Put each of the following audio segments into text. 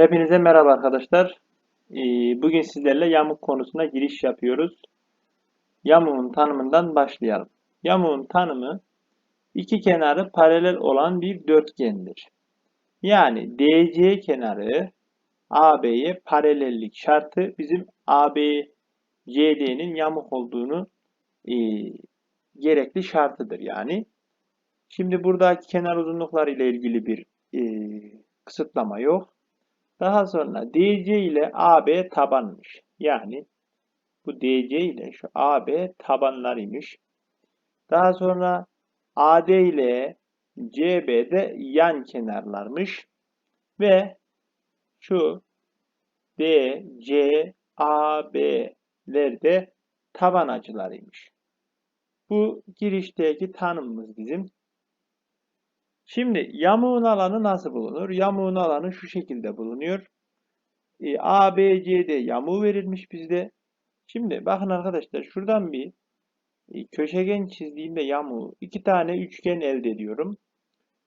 Hepinize merhaba arkadaşlar. Ee, Bugün sizlerle yamuk konusuna giriş yapıyoruz. Yamuğun tanımından başlayalım. Yamuğun tanımı iki kenarı paralel olan bir dörtgendir. Yani DC kenarı AB'ye paralellik şartı bizim ABCD'nin yamuk olduğunu e, gerekli şartıdır yani. Şimdi buradaki kenar uzunlukları ile ilgili bir e, kısıtlama yok. Daha sonra DC ile AB tabanmış. Yani bu DC ile şu AB tabanlarıymış. Daha sonra AD ile CB de yan kenarlarmış. Ve şu D, C, AB'ler de taban açılarıymış. Bu girişteki tanımımız bizim. Şimdi yamuğun alanı nasıl bulunur? Yamuğun alanı şu şekilde bulunuyor. E, A, B, C'de yamuğu verilmiş bizde. Şimdi bakın arkadaşlar şuradan bir e, köşegen çizdiğimde yamuğu iki tane üçgen elde ediyorum.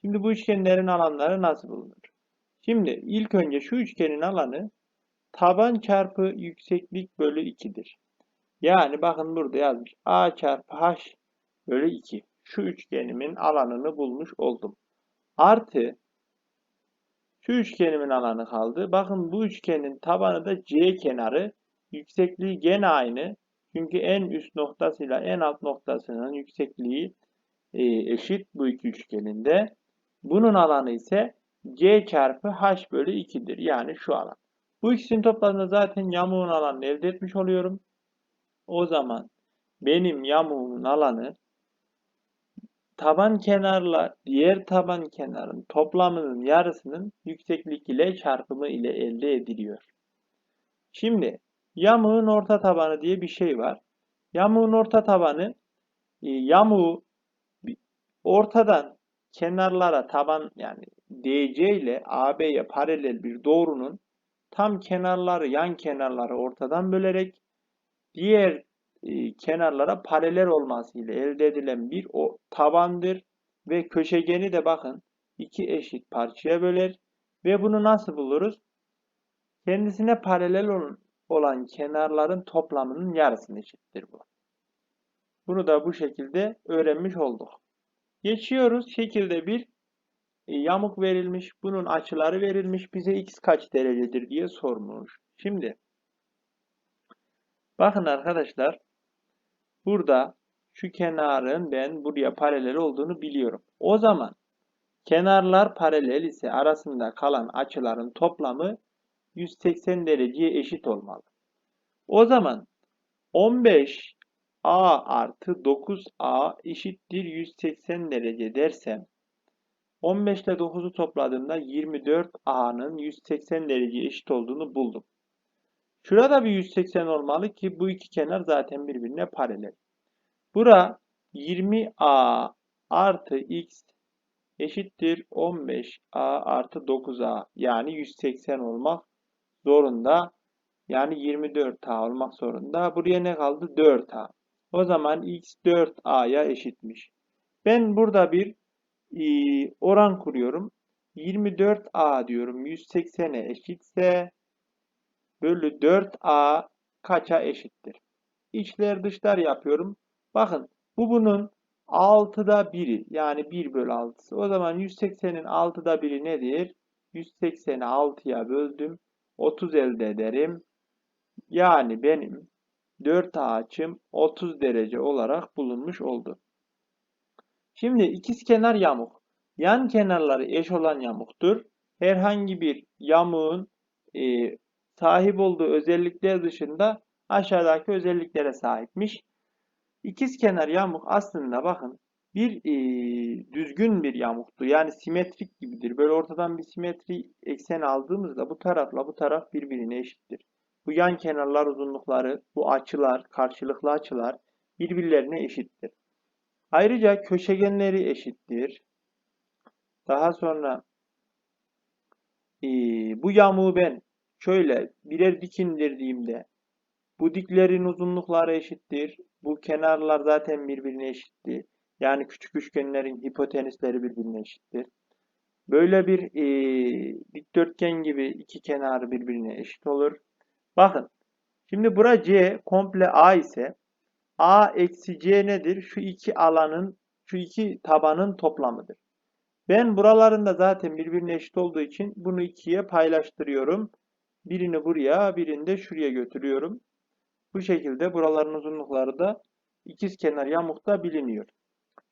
Şimdi bu üçgenlerin alanları nasıl bulunur? Şimdi ilk önce şu üçgenin alanı taban çarpı yükseklik bölü 2'dir. Yani bakın burada yazmış A çarpı H bölü 2. Şu üçgenimin alanını bulmuş oldum. Artı şu üçgenimin alanı kaldı. Bakın bu üçgenin tabanı da C kenarı. Yüksekliği gene aynı. Çünkü en üst noktasıyla en alt noktasının yüksekliği e, eşit bu iki üçgeninde. Bunun alanı ise C çarpı H bölü 2'dir. Yani şu alan. Bu ikisini topladığında zaten yamuğun alanını elde etmiş oluyorum. O zaman benim yamuğumun alanı taban kenarla diğer taban kenarın toplamının yarısının yükseklik ile çarpımı ile elde ediliyor. Şimdi yamuğun orta tabanı diye bir şey var. Yamuğun orta tabanı e, yamuğu ortadan kenarlara taban yani DC ile AB'ye paralel bir doğrunun tam kenarları yan kenarları ortadan bölerek diğer e, kenarlara paralel olması ile elde edilen bir o tabandır ve köşegeni de bakın iki eşit parçaya böler ve bunu nasıl buluruz? Kendisine paralel olan, olan kenarların toplamının yarısını eşittir bu. Bunu da bu şekilde öğrenmiş olduk. Geçiyoruz. Şekilde bir e, yamuk verilmiş. Bunun açıları verilmiş. Bize x kaç derecedir diye sormuş. Şimdi bakın arkadaşlar Burada şu kenarın ben buraya paralel olduğunu biliyorum. O zaman kenarlar paralel ise arasında kalan açıların toplamı 180 dereceye eşit olmalı. O zaman 15 a artı 9a eşittir 180 derece dersem 15 ile 9'u topladığımda 24a'nın 180 derece eşit olduğunu buldum. Şurada bir 180 olmalı ki bu iki kenar zaten birbirine paralel. Bura 20a artı x eşittir 15a artı 9a yani 180 olmak zorunda. Yani 24a olmak zorunda. Buraya ne kaldı? 4a. O zaman x 4a'ya eşitmiş. Ben burada bir e, oran kuruyorum. 24a diyorum 180'e eşitse bölü 4a kaça eşittir? İçler dışlar yapıyorum. Bakın bu bunun 6'da 1'i yani 1 bölü 6'sı. O zaman 180'in 6'da 1'i nedir? 180'i 6'ya böldüm. 30 elde ederim. Yani benim 4 açım 30 derece olarak bulunmuş oldu. Şimdi ikizkenar yamuk. Yan kenarları eş olan yamuktur. Herhangi bir yamuğun e, sahip olduğu özellikler dışında aşağıdaki özelliklere sahipmiş. İkizkenar yamuk aslında bakın bir e, düzgün bir yamuktur. Yani simetrik gibidir. Böyle ortadan bir simetri eksen aldığımızda bu tarafla bu taraf birbirine eşittir. Bu yan kenarlar uzunlukları, bu açılar, karşılıklı açılar birbirlerine eşittir. Ayrıca köşegenleri eşittir. Daha sonra e, bu yamuğu ben şöyle birer dik indirdiğimde bu diklerin uzunlukları eşittir. Bu kenarlar zaten birbirine eşitti. Yani küçük üçgenlerin hipotenüsleri birbirine eşittir. Böyle bir e, dikdörtgen gibi iki kenarı birbirine eşit olur. Bakın. Şimdi bura C komple A ise A eksi C nedir? Şu iki alanın, şu iki tabanın toplamıdır. Ben buralarında zaten birbirine eşit olduğu için bunu ikiye paylaştırıyorum. Birini buraya, birini de şuraya götürüyorum. Bu şekilde buraların uzunlukları da ikizkenar yamukta biliniyor.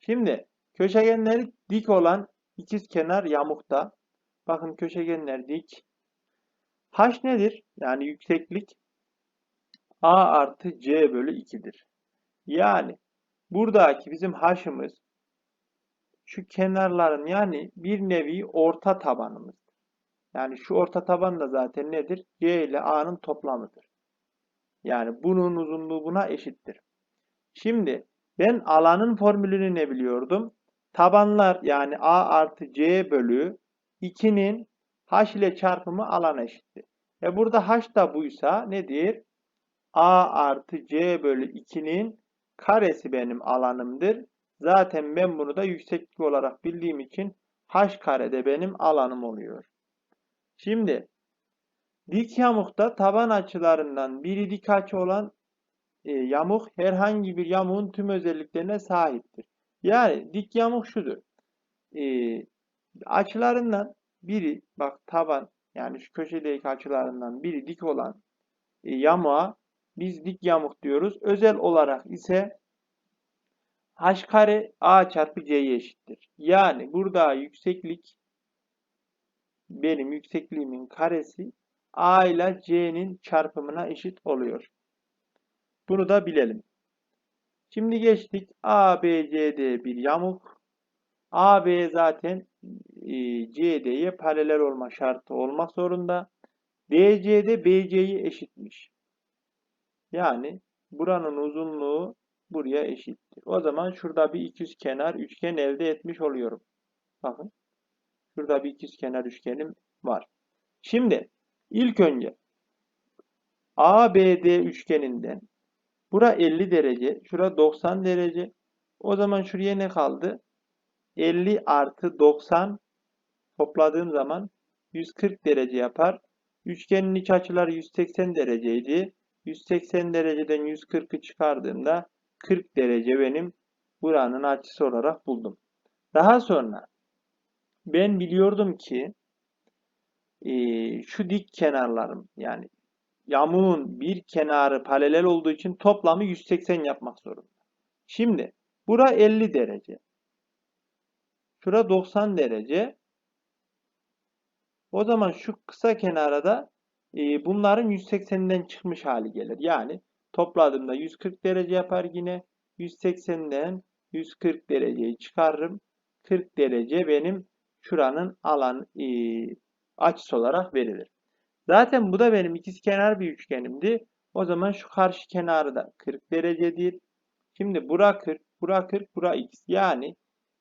Şimdi köşegenleri dik olan ikizkenar yamukta. Bakın köşegenler dik. H nedir? Yani yükseklik A artı C bölü 2'dir. Yani buradaki bizim H'ımız şu kenarların yani bir nevi orta tabanımız. Yani şu orta taban da zaten nedir? C ile A'nın toplamıdır. Yani bunun uzunluğu buna eşittir. Şimdi ben alanın formülünü ne biliyordum? Tabanlar yani A artı C bölü 2'nin H ile çarpımı alana eşittir. E burada H da buysa nedir? A artı C bölü 2'nin karesi benim alanımdır. Zaten ben bunu da yükseklik olarak bildiğim için H karede benim alanım oluyor. Şimdi dik yamukta taban açılarından biri dik açı olan e, yamuk herhangi bir yamuğun tüm özelliklerine sahiptir. Yani dik yamuk şudur. E, açılarından biri bak taban yani şu köşedeki açılarından biri dik olan e, yamuğa biz dik yamuk diyoruz. Özel olarak ise h kare a çarpı c'ye eşittir. Yani burada yükseklik benim yüksekliğimin karesi a ile c'nin çarpımına eşit oluyor. Bunu da bilelim. Şimdi geçtik. ABCD bir yamuk. AB zaten e, CD'ye paralel olma şartı olmak zorunda. DC'de BC'yi eşitmiş. Yani buranın uzunluğu buraya eşittir. O zaman şurada bir ikizkenar üçgen elde etmiş oluyorum. Bakın. Şurada bir ikizkenar üçgenim var. Şimdi ilk önce ABD üçgeninden bura 50 derece, şura 90 derece. O zaman şuraya ne kaldı? 50 artı 90 topladığım zaman 140 derece yapar. Üçgenin iç açıları 180 dereceydi. 180 dereceden 140'ı çıkardığımda 40 derece benim buranın açısı olarak buldum. Daha sonra ben biliyordum ki e, şu dik kenarlarım yani yamuğun bir kenarı paralel olduğu için toplamı 180 yapmak zorunda. Şimdi bura 50 derece. Şura 90 derece. O zaman şu kısa kenara da e, bunların 180'den çıkmış hali gelir. Yani topladığımda 140 derece yapar yine. 180'den 140 dereceyi çıkarırım. 40 derece benim şuranın alan e, açısı olarak verilir. Zaten bu da benim ikizkenar bir üçgenimdi. O zaman şu karşı kenarı da 40 derecedir. Şimdi bura 40, bura 40, bura x. Yani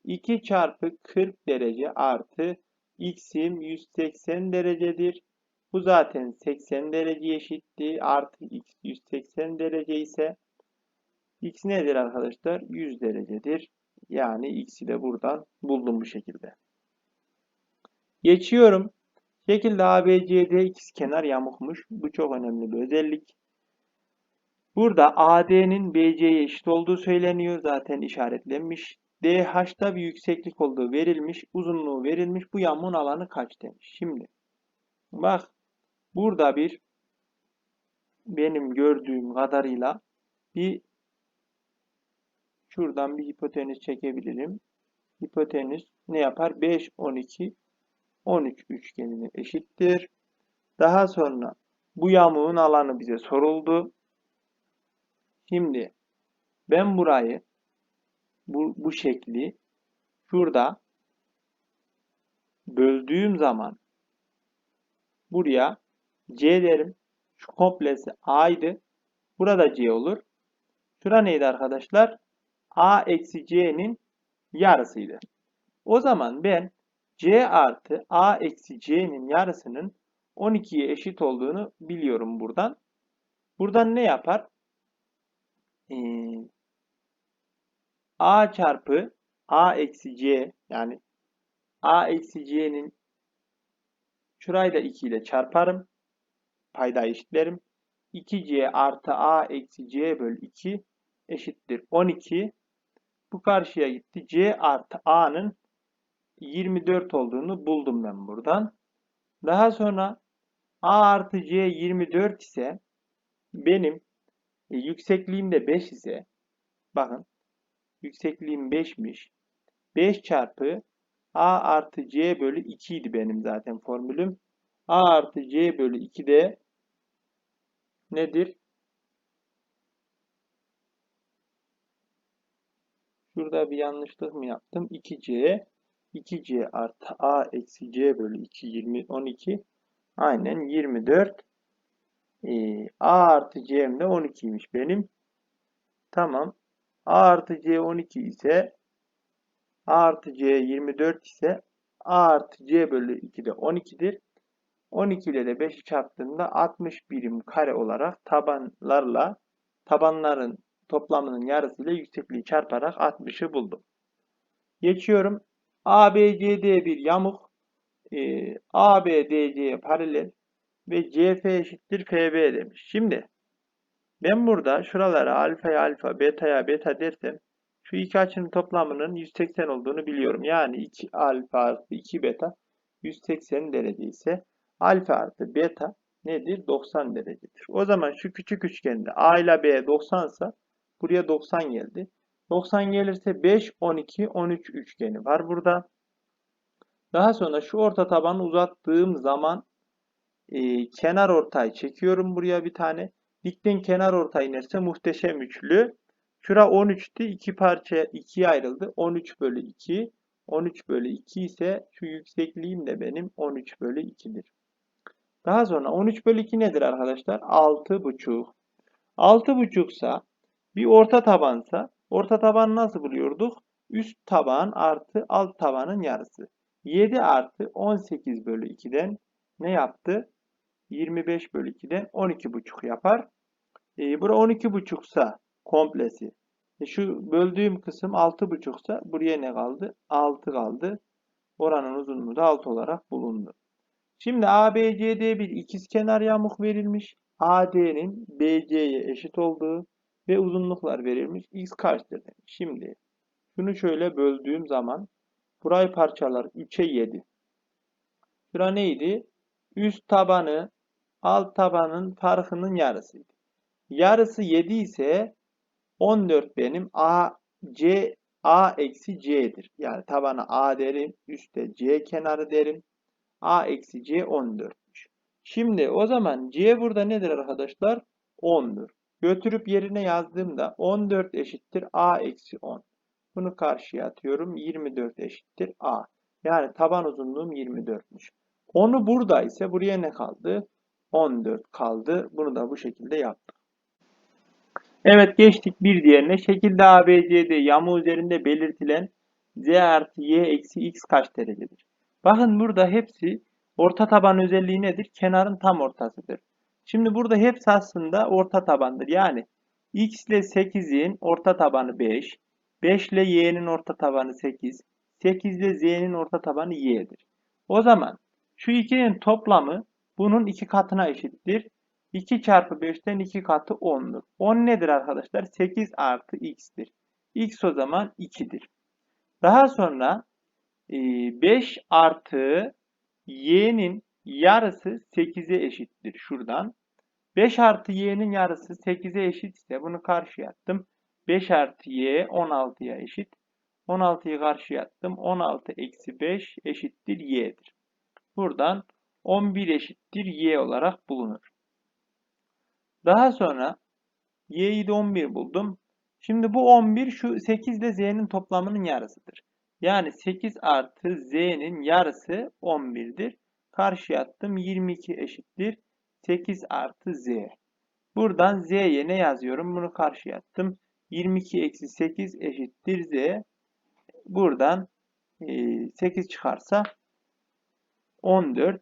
2 çarpı 40 derece artı x'im 180 derecedir. Bu zaten 80 derece eşitti. Artı x 180 derece ise x nedir arkadaşlar? 100 derecedir. Yani x'i de buradan buldum bu şekilde. Geçiyorum. Şekilde ABCD ikizkenar yamukmuş. Bu çok önemli bir özellik. Burada AD'nin BC'ye eşit olduğu söyleniyor. Zaten işaretlenmiş. DH'da bir yükseklik olduğu verilmiş. Uzunluğu verilmiş. Bu yamuğun alanı kaç demiş. Şimdi bak burada bir benim gördüğüm kadarıyla bir şuradan bir hipotenüs çekebilirim. Hipotenüs ne yapar? 5, 12, 13 üçgenine eşittir. Daha sonra bu yamuğun alanı bize soruldu. Şimdi ben burayı bu, bu şekli şurada böldüğüm zaman buraya C derim. Şu komplesi A'ydı. Burada C olur. Şura neydi arkadaşlar? A eksi C'nin yarısıydı. O zaman ben C artı A eksi C'nin yarısının 12'ye eşit olduğunu biliyorum buradan. Buradan ne yapar? Ee, A çarpı A eksi C yani a eksi c'nin şurayı da 2 ile çarparım. Payda eşitlerim. 2c artı a eksi c bölü 2 eşittir 12. Bu karşıya gitti. c artı a'nın 24 olduğunu buldum ben buradan. Daha sonra a artı c 24 ise benim e, yüksekliğim de 5 ise bakın yüksekliğim 5'miş. 5 çarpı a artı c bölü 2 idi benim zaten formülüm. a artı c bölü 2 de nedir? Şurada bir yanlışlık mı yaptım? 2c 2c artı a eksi c bölü 2 20 12 aynen 24 ee, a artı c'm de 12'ymiş benim. Tamam. a artı c 12 ise a artı c 24 ise a artı c bölü 2 de 12'dir. 12 ile de 5'i çarptığımda 60 birim kare olarak tabanlarla tabanların toplamının yarısıyla yüksekliği çarparak 60'ı buldum. Geçiyorum. ABCD bir yamuk. E, ABDC'ye paralel ve CF eşittir FB demiş. Şimdi ben burada şuralara alfaya alfa, betaya beta dersem şu iki açının toplamının 180 olduğunu biliyorum. Yani 2 alfa artı 2 beta 180 derece ise alfa artı beta nedir? 90 derecedir. O zaman şu küçük üçgende A ile B 90 ise buraya 90 geldi. 90 gelirse 5, 12, 13 üçgeni var burada. Daha sonra şu orta tabanı uzattığım zaman e, kenar ortay çekiyorum buraya bir tane. Dikten kenar ortay inerse muhteşem üçlü. Şura 13'tü. iki parça ikiye ayrıldı. 13 bölü 2. 13 bölü 2 ise şu yüksekliğim de benim 13 bölü 2'dir. Daha sonra 13 bölü 2 nedir arkadaşlar? 6,5. 6,5 ise bir orta tabansa orta taban nasıl buluyorduk? Üst taban artı alt tabanın yarısı. 7 artı 18 bölü 2'den ne yaptı? 25 bölü 2'den 12,5 yapar. E, bura 12,5 ise komplesi. E, şu böldüğüm kısım 6,5 ise buraya ne kaldı? 6 kaldı. Oranın uzunluğu da 6 olarak bulundu. Şimdi ABCD bir ikizkenar yamuk verilmiş. AD'nin BC'ye eşit olduğu ve uzunluklar verilmiş. X kaçtır demiş. Şimdi şunu şöyle böldüğüm zaman burayı parçalar 3'e 7. Şura neydi? Üst tabanı alt tabanın farkının yarısıydı. Yarısı 7 ise 14 benim A C A eksi C'dir. Yani tabanı A derim, üstte C kenarı derim. A eksi C 14'müş. Şimdi o zaman C burada nedir arkadaşlar? 10'dur. Götürüp yerine yazdığımda 14 eşittir A eksi 10. Bunu karşıya atıyorum. 24 eşittir A. Yani taban uzunluğum 24'müş. Onu burada ise buraya ne kaldı? 14 kaldı. Bunu da bu şekilde yaptık. Evet geçtik bir diğerine. Şekilde ABCD yamu üzerinde belirtilen Z artı Y eksi X kaç derecedir? Bakın burada hepsi orta taban özelliği nedir? Kenarın tam ortasıdır. Şimdi burada hepsi aslında orta tabandır. Yani X ile 8'in orta tabanı 5. 5 ile Y'nin orta tabanı 8. 8 ile Z'nin orta tabanı Y'dir. O zaman şu ikinin toplamı bunun iki katına eşittir. 2 çarpı 5'ten 2 katı 10'dur. 10 nedir arkadaşlar? 8 artı x'tir. x o zaman 2'dir. Daha sonra 5 e, artı y'nin yarısı 8'e eşittir. Şuradan. 5 artı y'nin yarısı 8'e eşit ise bunu karşıya attım. 5 artı y 16'ya eşit. 16'yı karşıya attım. 16 eksi 5 eşittir y'dir. Buradan 11 eşittir y olarak bulunur. Daha sonra y'yi de 11 buldum. Şimdi bu 11 şu 8 ile z'nin toplamının yarısıdır. Yani 8 artı z'nin yarısı 11'dir. Karşıya attım 22 eşittir. 8 artı z. Buradan z'ye ne yazıyorum? Bunu karşıya attım. 22 eksi 8 eşittir z. Buradan 8 çıkarsa 14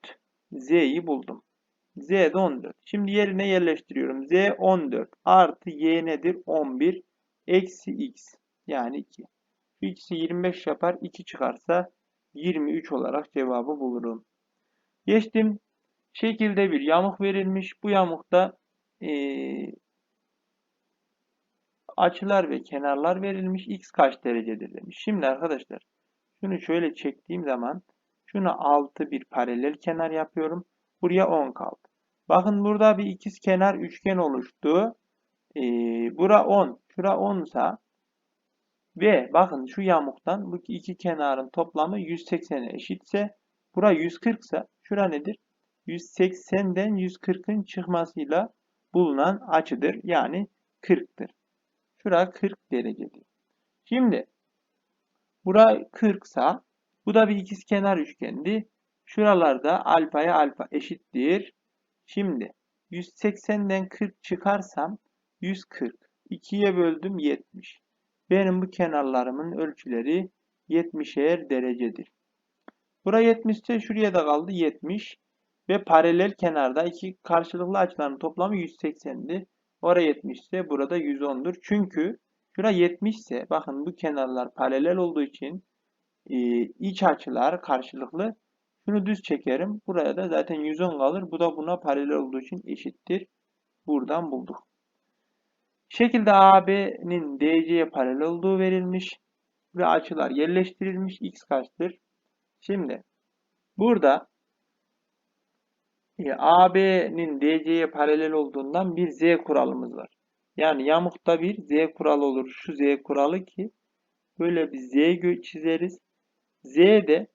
z'yi buldum. Z de 14. Şimdi yerine yerleştiriyorum. Z 14 artı y nedir? 11 eksi x yani 2. Şu ikisi 25 yapar. 2 çıkarsa 23 olarak cevabı bulurum. Geçtim. Şekilde bir yamuk verilmiş. Bu yamukta eee, açılar ve kenarlar verilmiş. X kaç derecedir demiş. Şimdi arkadaşlar şunu şöyle çektiğim zaman şuna 6 bir paralel kenar yapıyorum. Buraya 10 kaldı. Bakın burada bir ikiz kenar üçgen oluştu. Ee, bura 10. Şura 10 sa ve bakın şu yamuktan bu iki kenarın toplamı 180'e eşitse bura 140 ise şura nedir? 180'den 140'ın çıkmasıyla bulunan açıdır. Yani 40'tır. Şura 40 derecedir. Şimdi bura 40 sa bu da bir ikizkenar üçgendi. Şuralarda alfaya alfa eşittir. Şimdi 180'den 40 çıkarsam 140. 2'ye böldüm 70. Benim bu kenarlarımın ölçüleri 70'er derecedir. Bura 70 ise şuraya da kaldı 70. Ve paralel kenarda iki karşılıklı açıların toplamı 180'di. Oraya 70 ise burada 110'dur. Çünkü şura 70 ise bakın bu kenarlar paralel olduğu için e, iç açılar karşılıklı. Şunu düz çekerim. Buraya da zaten 110 kalır. Bu da buna paralel olduğu için eşittir. Buradan bulduk. Şekilde AB'nin DC'ye paralel olduğu verilmiş ve açılar yerleştirilmiş. X kaçtır? Şimdi burada e, AB'nin DC'ye paralel olduğundan bir Z kuralımız var. Yani yamukta bir Z kuralı olur. Şu Z kuralı ki böyle bir Z çizeriz. Z de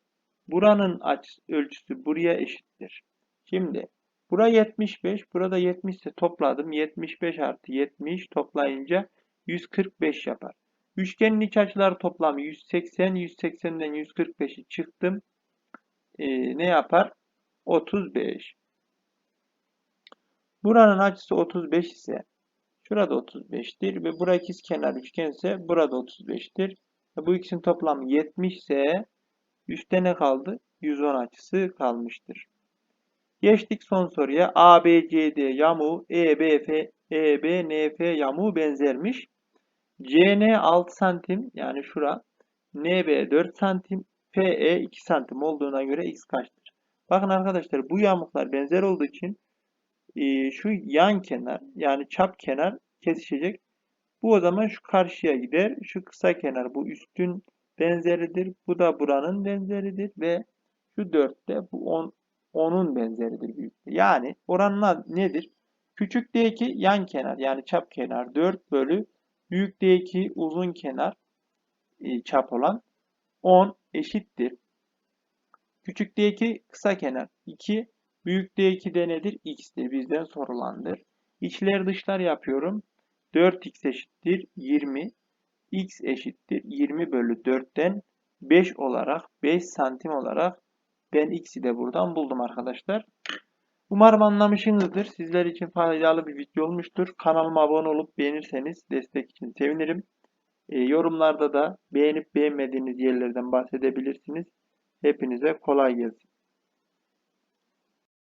buranın açı, ölçüsü buraya eşittir. Şimdi bura 75, burada 70 ise topladım. 75 artı 70 toplayınca 145 yapar. Üçgenin iç açıları toplamı 180, 180'den 145'i çıktım. Ee, ne yapar? 35. Buranın açısı 35 ise şurada 35'tir ve bura ikiz kenar üçgen ise burada 35'tir. Bu ikisinin toplamı 70 ise üstte ne kaldı? 110 açısı kalmıştır. Geçtik son soruya. ABCD yamuğu EBF EBNF yamuğu benzermiş. CN 6 santim yani şura NB 4 santim PE 2 santim olduğuna göre X kaçtır? Bakın arkadaşlar bu yamuklar benzer olduğu için e, şu yan kenar yani çap kenar kesişecek. Bu o zaman şu karşıya gider. Şu kısa kenar bu üstün benzeridir. Bu da buranın benzeridir ve şu 4 de bu 10 10'un benzeridir büyüklüğü. Yani oranın nedir? Küçük D2 yan kenar yani çap kenar 4 bölü büyük D2 uzun kenar e, çap olan 10 eşittir. Küçük D2 kısa kenar 2 büyük D2'de nedir? X'tir. Bizden sorulandır. İçler dışlar yapıyorum. 4x eşittir 20. x eşittir 20 bölü 4'ten 5 olarak 5 santim olarak ben x'i de buradan buldum arkadaşlar. Umarım anlamışsınızdır. Sizler için faydalı bir video olmuştur. Kanalıma abone olup beğenirseniz destek için sevinirim. E, yorumlarda da beğenip beğenmediğiniz yerlerden bahsedebilirsiniz. Hepinize kolay gelsin.